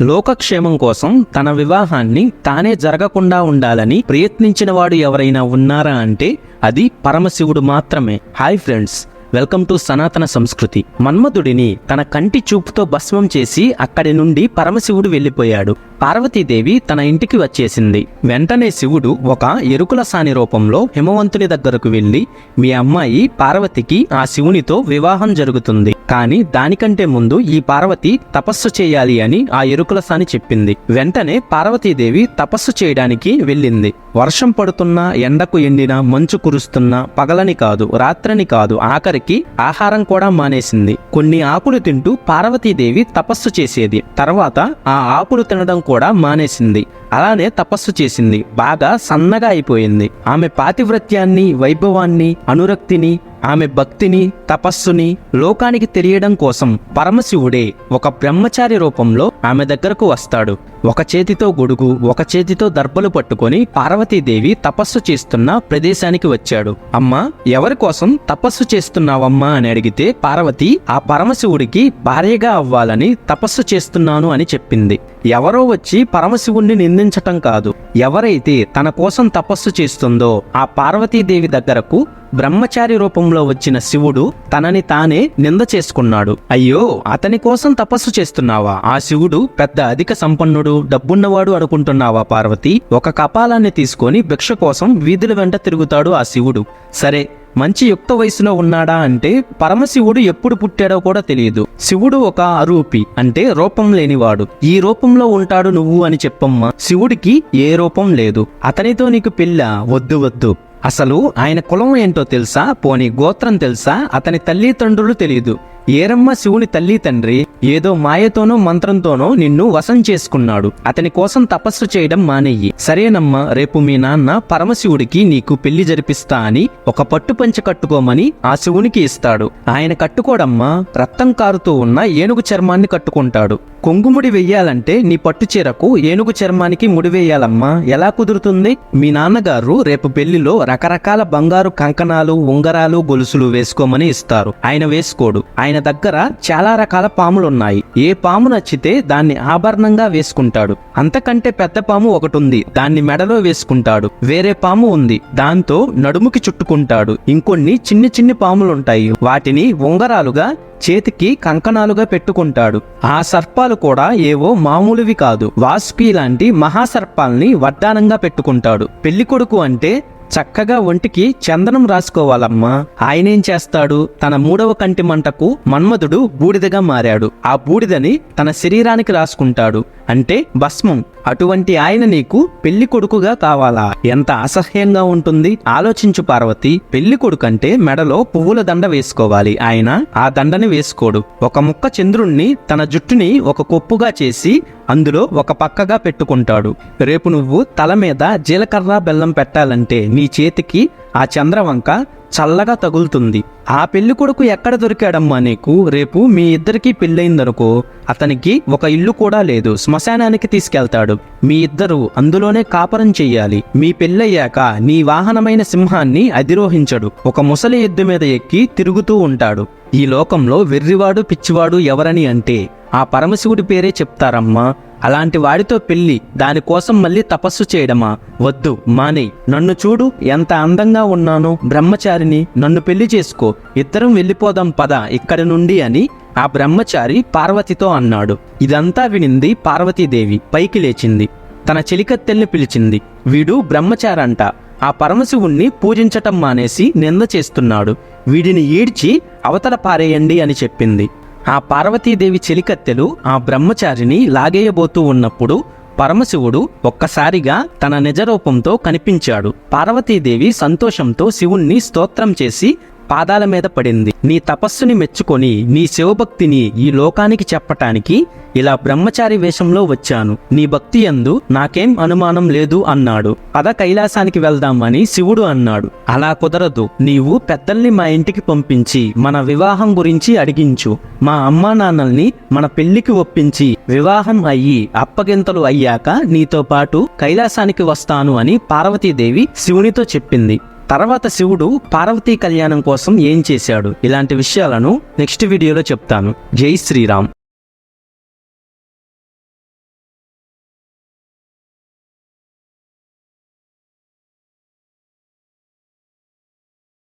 లోకక్షేమం కోసం తన వివాహాన్ని తానే జరగకుండా ఉండాలని ప్రయత్నించిన వాడు ఎవరైనా ఉన్నారా అంటే అది పరమశివుడు మాత్రమే. హాయ్ ఫ్రెండ్స్ వెల్కమ్ టు సనాతన సంస్కృతి. మన్మధుడిని తన కంటి చూపుతో భస్మం చేసి అక్కడి నుండి పరమశివుడు వెళ్ళిపోయాడు. పార్వతీదేవి తన ఇంటికి వచ్చేసింది. వెంటనే శివుడు ఒక ఎరుకుల సాని రూపంలో హిమవంతుని దగ్గరకు వెళ్ళి మీ అమ్మాయి పార్వతికి ఆ శివునితో వివాహం జరుగుతుంది. కానీ దానికంటే ముందు ఈ పార్వతి తపస్సు చేయాలి అని ఆ ఎరుకుల సాని చెప్పింది. వెంటనే పార్వతీదేవి తపస్సు చేయడానికి వెళ్ళింది. వర్షం పడుతున్నా ఎండకు ఎండిన మంచు కురుస్తున్నా పగలని కాదు రాత్రని కాదు ఆఖరికి ఆహారం కూడా మానేసింది. కొన్ని ఆకులు తింటూ పార్వతీదేవి తపస్సు చేసేది. తర్వాత ఆ ఆకులు తినడం కూడా మానేసింది. అలానే తపస్సు చేసింది. బాగా సన్నగా అయిపోయింది. ఆమె పాతివ్రత్యాన్ని వైభవాన్ని అనురక్తిని ఆమె భక్తిని తపస్సుని లోకానికి తెలియడం కోసం పరమశివుడే ఒక బ్రహ్మచారి రూపంలో ఆమె దగ్గరకు వస్తాడు. ఒక చేతితో గొడుగు ఒక చేతితో దర్భలు పట్టుకొని పార్వతీదేవి తపస్సు చేస్తున్న ప్రదేశానికి వచ్చాడు. అమ్మా ఎవరి కోసం తపస్సు చేస్తున్నావమ్మా అని అడిగితే పార్వతి ఆ పరమశివుడికి భార్యగా అవ్వాలని తపస్సు చేస్తున్నాను అని చెప్పింది. ఎవరో వచ్చి పరమశివుణ్ణి నిందించటం కాదు. ఎవరైతే తన కోసం తపస్సు చేస్తుందో ఆ పార్వతీదేవి దగ్గరకు బ్రహ్మచారి రూపంలో వచ్చిన శివుడు తనని తానే నింద చేసుకున్నాడు. అయ్యో అతని కోసం తపస్సు చేస్తున్నావా? ఆ శివుడు పెద్ద అధిక సంపన్నుడు. డబ్బున్నవాడు అనుకుంటున్నావా పార్వతి? ఒక కపాలాన్ని తీసుకొని భిక్ష కోసం వీధుల వెంట తిరుగుతాడు ఆ శివుడు. సరే మంచి యుక్త వయసులో ఉన్నాడా అంటే పరమశివుడు ఎప్పుడు పుట్టాడో కూడా తెలియదు. శివుడు ఒక అరూపి అంటే రూపం లేనివాడు. ఈ రూపంలో ఉంటాడు నువ్వు అని చెప్పమ్మా. శివుడికి ఏ రూపం లేదు. అతనితో నీకు పిల్ల వద్దు వద్దు. అసలు ఆయన కులం ఏంటో తెలుసా? పోని గోత్రం తెలుసా? అతని తల్లిదండ్రులు తెలియదు ఏరమ్మ శివుని తల్లి తండ్రి ఏదో మాయతోనో మంత్రంతోనో నిన్ను వశం చేసుకున్నాడు. అతని కోసం తపస్సు చేయడం మానేయి. సరేనమ్మా రేపు మీ నాన్న పరమశివుడికి నీకు పెళ్ళి జరిపిస్తా అని ఒక పట్టు పంచ కట్టుకోమని ఆ శివునికి ఇస్తాడు. ఆయన కట్టుకోడమ్మా రక్తం కారుతూ ఉన్న ఏనుగు చర్మాన్ని కట్టుకుంటాడు. కొంగుముడి వెయ్యాలంటే నీ పట్టు చీరకు ఏనుగు చర్మానికి ముడి వేయాలమ్మా ఎలా కుదురుతుంది? మీ నాన్నగారు రేపు పెళ్ళిలో రకరకాల బంగారు కంకణాలు ఉంగరాలు గొలుసులు వేసుకోమని ఇస్తారు. ఆయన వేసుకోడు. ఆయన దగ్గర చాలా రకాల పాములున్నాయి. ఏ పాము నచ్చితే దాన్ని ఆభరణంగా వేసుకుంటాడు. అంతకంటే పెద్ద పాము ఒకటి ఉంది దాన్ని మెడలో వేసుకుంటాడు. వేరే పాము ఉంది. దాంతో నడుముకి చుట్టుకుంటాడు. ఇంకొన్ని చిన్ని చిన్ని పాములుంటాయి. వాటిని ఉంగరాలుగా చేతికి కంకణాలుగా పెట్టుకుంటాడు. ఆ సర్పాలు కూడా ఏవో మామూలువి కాదు. వాసుకి లాంటి మహాసర్పాల్ని వడ్డానంగా పెట్టుకుంటాడు. పెళ్ళి కొడుకు అంటే చక్కగా ఒంటికి చందనం రాసుకోవాలమ్మా. ఆయనేం చేస్తాడు? తన మూడవ కంటి మంటకు మన్మధుడు బూడిదగా మారాడు. ఆ బూడిదని తన శరీరానికి రాసుకుంటాడు. అంటే భస్మం. అటువంటి ఆయన నీకు పెళ్ళి కొడుకుగా కావాలా? ఎంత అసహ్యంగా ఉంటుంది. ఆలోచించు పార్వతి పెళ్ళి కొడుకంటే మెడలో పువ్వుల దండ వేసుకోవాలి. ఆయన ఆ దండని వేసుకోడు. ఒక ముక్క చంద్రుణ్ణి తన జుట్టుని ఒక కొప్పుగా చేసి అందులో ఒక పక్కగా పెట్టుకుంటాడు. రేపు నువ్వు తల మీద జీలకర్ర బెల్లం పెట్టాలంటే నీ చేతికి ఆ చంద్రవంక చల్లగా తగులుతుంది. ఆ పెళ్ళి కొడుకు ఎక్కడ దొరికాడమ్మా నీకు? రేపు మీ ఇద్దరికి పెళ్ళయిందనుకో అతనికి ఒక ఇల్లు కూడా లేదు. శ్మశానానికి తీసుకెళ్తాడు. మీ ఇద్దరు అందులోనే కాపరం చెయ్యాలి. మీ పెళ్ళయ్యాక నీ వాహనమైన సింహాన్ని అధిరోహించడు. ఒక ముసలి ఎద్దు మీద ఎక్కి తిరుగుతూ ఉంటాడు. ఈ లోకంలో వెర్రివాడు పిచ్చివాడు ఎవరని అంటే ఆ పరమశివుడి పేరే చెప్తారమ్మా. అలాంటి వాడితో పెళ్ళి దానికోసం మళ్ళీ తపస్సు చేయడమా? వద్దు మానే. నన్ను చూడు ఎంత అందంగా ఉన్నానో. బ్రహ్మచారిని నన్ను పెళ్ళి చేసుకో. ఇద్దరం వెళ్ళిపోదాం పద ఇక్కడి నుండి అని ఆ బ్రహ్మచారి పార్వతితో అన్నాడు. ఇదంతా వినింది పార్వతీదేవి. పైకి లేచింది. తన చెలికత్తెల్ని పిలిచింది. వీడు బ్రహ్మచారంట. ఆ పరమశివుణ్ణి పూజించటం మానేసి నింద చేస్తున్నాడు. వీడిని ఈడ్చి అవతల పారేయండి అని చెప్పింది. ఆ పార్వతీదేవి చెలికత్తెలు ఆ బ్రహ్మచారిని లాగేయబోతూ ఉన్నప్పుడు పరమశివుడు ఒక్కసారిగా తన నిజరూపంతో కనిపించాడు. పార్వతీదేవి సంతోషంతో శివుణ్ణి స్తోత్రం చేసి పాదాల మీద పడింది. నీ తపస్సుని మెచ్చుకొని నీ శివభక్తిని ఈ లోకానికి చెప్పటానికి ఇలా బ్రహ్మచారి వేషంలో వచ్చాను. నీ భక్తి యందు నాకేం అనుమానం లేదు అన్నాడు. పద కైలాసానికి వెళ్దామని శివుడు అన్నాడు. అలా కుదరదు. నీవు పెద్దల్ని మా ఇంటికి పంపించి మన వివాహం గురించి అడిగించు. మా అమ్మా నాన్నల్ని మన పెళ్ళికి ఒప్పించి వివాహం అయ్యి అప్పగింతలు అయ్యాక నీతో పాటు కైలాసానికి వస్తాను అని పార్వతీదేవి శివునితో చెప్పింది. తర్వాత శివుడు పార్వతీ కళ్యాణం కోసం ఏం చేశాడు? ఇలాంటి విషయాలను నెక్స్ట్ వీడియోలో చెప్తాను. జై శ్రీరామ్.